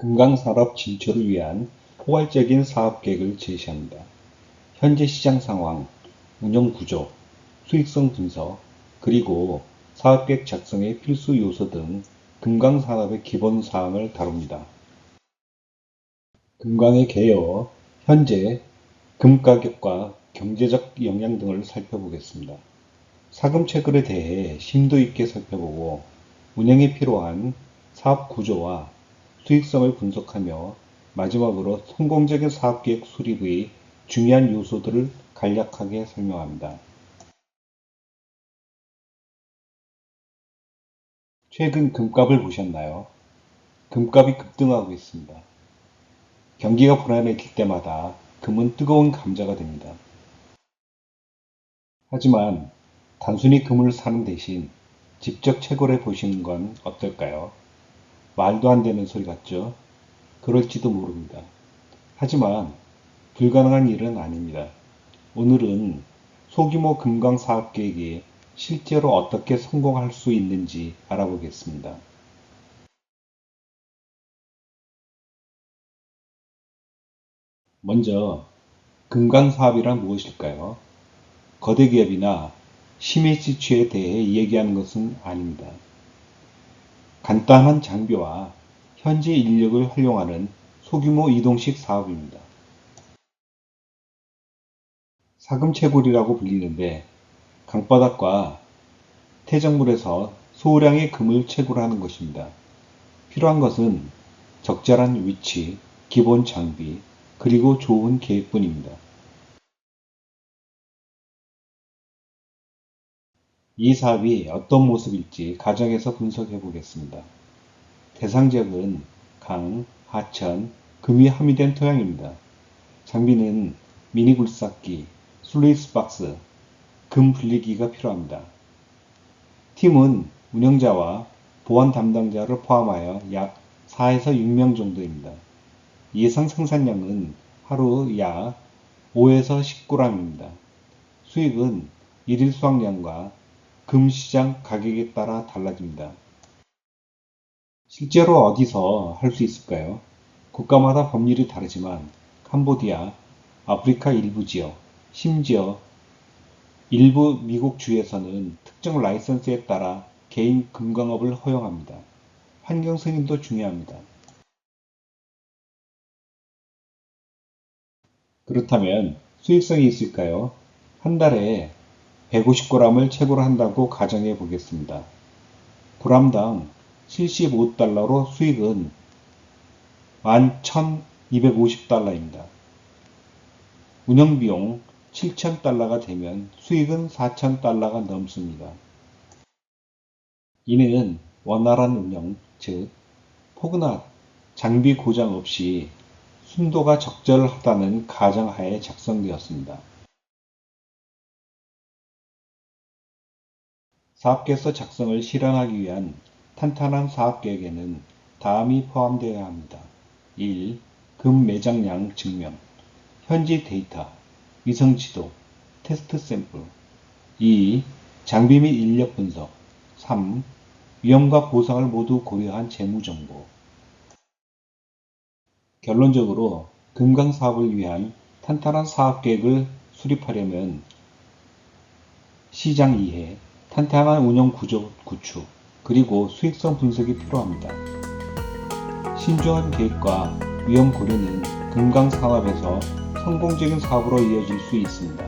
금강산업 진출을 위한 포괄적인 사업 계획을 제시합니다. 현재 시장 상황, 운영 구조, 수익성 분석, 그리고 사업계획 작성의 필수 요소 등 금강산업의 기본 사항을 다룹니다. 금강의 개요, 현재 금 가격과 경제적 영향 등을 살펴보겠습니다. 사금 채굴에 대해 심도 있게 살펴보고 운영에 필요한 사업 구조와 수익성을 분석하며 마지막으로 성공적인 사업계획 수립의 중요한 요소들을 간략하게 설명합니다. 최근 금값을 보셨나요? 금값이 급등하고 있습니다. 경기가 불안해질 때마다 금은 뜨거운 감자가 됩니다. 하지만 단순히 금을 사는 대신 직접 채굴해 보시는 건 어떨까요? 말도 안 되는 소리 같죠? 그럴지도 모릅니다. 하지만 불가능한 일은 아닙니다. 오늘은 소규모 금강 사업 계획이 실제로 어떻게 성공할 수 있는지 알아보겠습니다. 먼저 금강 사업이란 무엇일까요? 거대 기업이나 심해 지추에 대해 얘기하는 것은 아닙니다. 간단한 장비와 현재 인력을 활용하는 소규모 이동식 사업입니다. 사금채굴이라고 불리는데 강바닥과 태적물에서 소량의 금을 채굴하는 것입니다. 필요한 것은 적절한 위치, 기본 장비, 그리고 좋은 계획뿐입니다. 이 사업이 어떤 모습일지 가정에서 분석해 보겠습니다. 대상 지역은 강, 하천, 금이 함유된 토양입니다. 장비는 미니 굴삭기, 슬루이스 박스, 금 분리기가 필요합니다. 팀은 운영자와 보안 담당자를 포함하여 약 4에서 6명 정도입니다. 예상 생산량은 하루 약 5에서 10g입니다. 수익은 일일 수확량과 금시장 가격에 따라 달라집니다. 실제로 어디서 할 수 있을까요? 국가마다 법률이 다르지만 캄보디아, 아프리카 일부 지역, 심지어 일부 미국 주에서는 특정 라이선스에 따라 개인 금광업을 허용합니다. 환경 승인도 중요합니다. 그렇다면 수익성이 있을까요? 한 달에 150g을 채굴 한다고 가정해 보겠습니다. g당 75달러로 수익은 11,250달러입니다. 운영비용 7,000달러가 되면 수익은 4,000달러가 넘습니다. 이는 원활한 운영, 즉 포근한 장비 고장 없이 순도가 적절하다는 가정하에 작성되었습니다. 사업계획서 작성을 실현하기 위한 탄탄한 사업계획에는 다음이 포함되어야 합니다. 1. 금 매장량 증명 현지 데이터 위성 지도 테스트 샘플 2. 장비 및 인력 분석 3. 위험과 보상을 모두 고려한 재무 정보 결론적으로 금강 사업을 위한 탄탄한 사업 계획을 수립하려면 시장 이해, 탄탄한 운영 구조 구축, 그리고 수익성 분석이 필요합니다. 신중한 계획과 위험 고려는 금강 산업에서 성공적인 사업으로 이어질 수 있습니다.